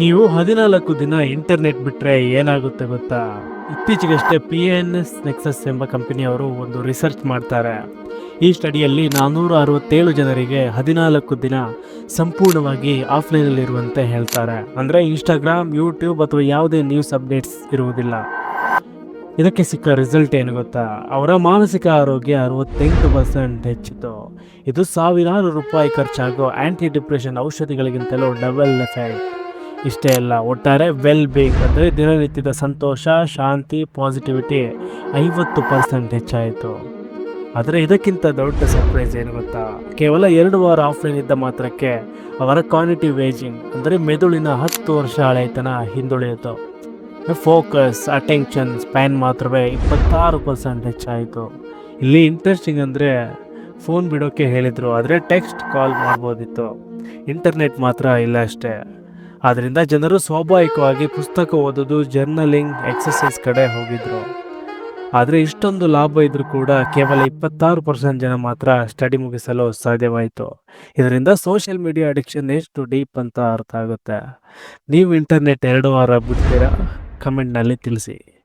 ನೀವು ಹದಿನಾಲ್ಕು ದಿನ ಇಂಟರ್ನೆಟ್ ಬಿಟ್ಟರೆ ಏನಾಗುತ್ತೆ ಗೊತ್ತಾ? ಇತ್ತೀಚೆಗಷ್ಟೇ ಪಿ ಎನ್ ಎಸ್ ನೆಕ್ಸಸ್ ಎಂಬ ಕಂಪನಿಯವರು ಒಂದು ರಿಸರ್ಚ್ ಮಾಡ್ತಾರೆ. ಈ ಸ್ಟಡಿಯಲ್ಲಿ ನಾನ್ನೂರ ಅರವತ್ತೇಳು ಜನರಿಗೆ ಹದಿನಾಲ್ಕು ದಿನ ಸಂಪೂರ್ಣವಾಗಿ ಆಫ್ಲೈನಲ್ಲಿರುವಂತೆ ಹೇಳ್ತಾರೆ. ಅಂದರೆ ಇನ್ಸ್ಟಾಗ್ರಾಮ್ ಯೂಟ್ಯೂಬ್ ಅಥವಾ ಯಾವುದೇ ನ್ಯೂಸ್ ಅಪ್ಡೇಟ್ಸ್ ಇರುವುದಿಲ್ಲ. ಇದಕ್ಕೆ ಸಿಕ್ಕ ರಿಸಲ್ಟ್ ಏನು ಗೊತ್ತಾ? ಅವರ ಮಾನಸಿಕ ಆರೋಗ್ಯ ಅರವತ್ತೆಂಟು ಪರ್ಸೆಂಟ್ ಹೆಚ್ಚಿತು ಇದು ಸಾವಿರಾರು ರೂಪಾಯಿ ಖರ್ಚಾಗೋ ಆ್ಯಂಟಿ ಡಿಪ್ರೆಷನ್ ಔಷಧಿಗಳಿಗಿಂತಲೂ ಡಬಲ್ ಎಫೆಕ್ಟ್ ಇಷ್ಟೇ ಅಲ್ಲ, ಒಟ್ಟಾರೆ ವೆಲ್ ಬೀಯಿಂಗ್ ಅಂದರೆ ದಿನನಿತ್ಯದ ಸಂತೋಷ, ಶಾಂತಿ ಪಾಸಿಟಿವಿಟಿ ಐವತ್ತು ಪರ್ಸೆಂಟ್ ಹೆಚ್ಚಾಯಿತು. ಆದರೆ ಇದಕ್ಕಿಂತ ದೊಡ್ಡ ಸರ್ಪ್ರೈಸ್ ಏನು ಗೊತ್ತಾ? ಕೇವಲ ಎರಡು ವಾರ ಆಫ್ಲೈನ್ ಇದ್ದ ಮಾತ್ರಕ್ಕೆ ಅವರ ಕಾಗ್ನಿಟಿವ್ ವೇಜಿಂಗ್ ಅಂದರೆ ಮೆದುಳಿನ ಹತ್ತು ವರ್ಷ ಹಳೆತನ ಹಿಂದುಳಿಯಿತು. ಫೋಕಸ್ ಅಟೆನ್ಷನ್ ಸ್ಪ್ಯಾನ್ ಮಾತ್ರವೇ ಇಪ್ಪತ್ತಾರು ಪರ್ಸೆಂಟ್ ಹೆಚ್ಚಾಯಿತು. ಇಲ್ಲಿ ಇಂಟ್ರೆಸ್ಟಿಂಗ್ ಅಂದರೆ ಫೋನ್ ಬಿಡೋಕ್ಕೆ ಹೇಳಿದರು, ಆದರೆ ಟೆಕ್ಸ್ಟ್ ಕಾಲ್ ಮಾಡ್ಬೋದಿತ್ತು. ಇಂಟರ್ನೆಟ್ ಮಾತ್ರ ಇಲ್ಲ ಅಷ್ಟೇ. ಆದ್ದರಿಂದ ಜನರು ಸ್ವಾಭಾವಿಕವಾಗಿ ಪುಸ್ತಕ ಓದೋದು ಜರ್ನಲಿಂಗ್ ಎಕ್ಸಸೈಸ್ ಕಡೆ ಹೋಗಿದ್ರು. ಆದರೆ ಇಷ್ಟೊಂದು ಲಾಭ ಇದ್ರೂ ಕೂಡ ಕೇವಲ ಇಪ್ಪತ್ತಾರು ಪರ್ಸೆಂಟ್ ಜನ ಮಾತ್ರ ಸ್ಟಡಿ ಮುಗಿಸಲು ಸಾಧ್ಯವಾಯಿತು. ಇದರಿಂದ ಸೋಷಿಯಲ್ ಮೀಡಿಯಾ ಅಡಿಕ್ಷನ್ ಎಷ್ಟು ಡೀಪ್ ಅಂತ ಅರ್ಥ ಆಗುತ್ತೆ. ನೀವು ಇಂಟರ್ನೆಟ್ ಎರಡು ವಾರ ಬಿಡ್ತೀರಾ? ಕಮೆಂಟ್ನಲ್ಲಿ ತಿಳಿಸಿ.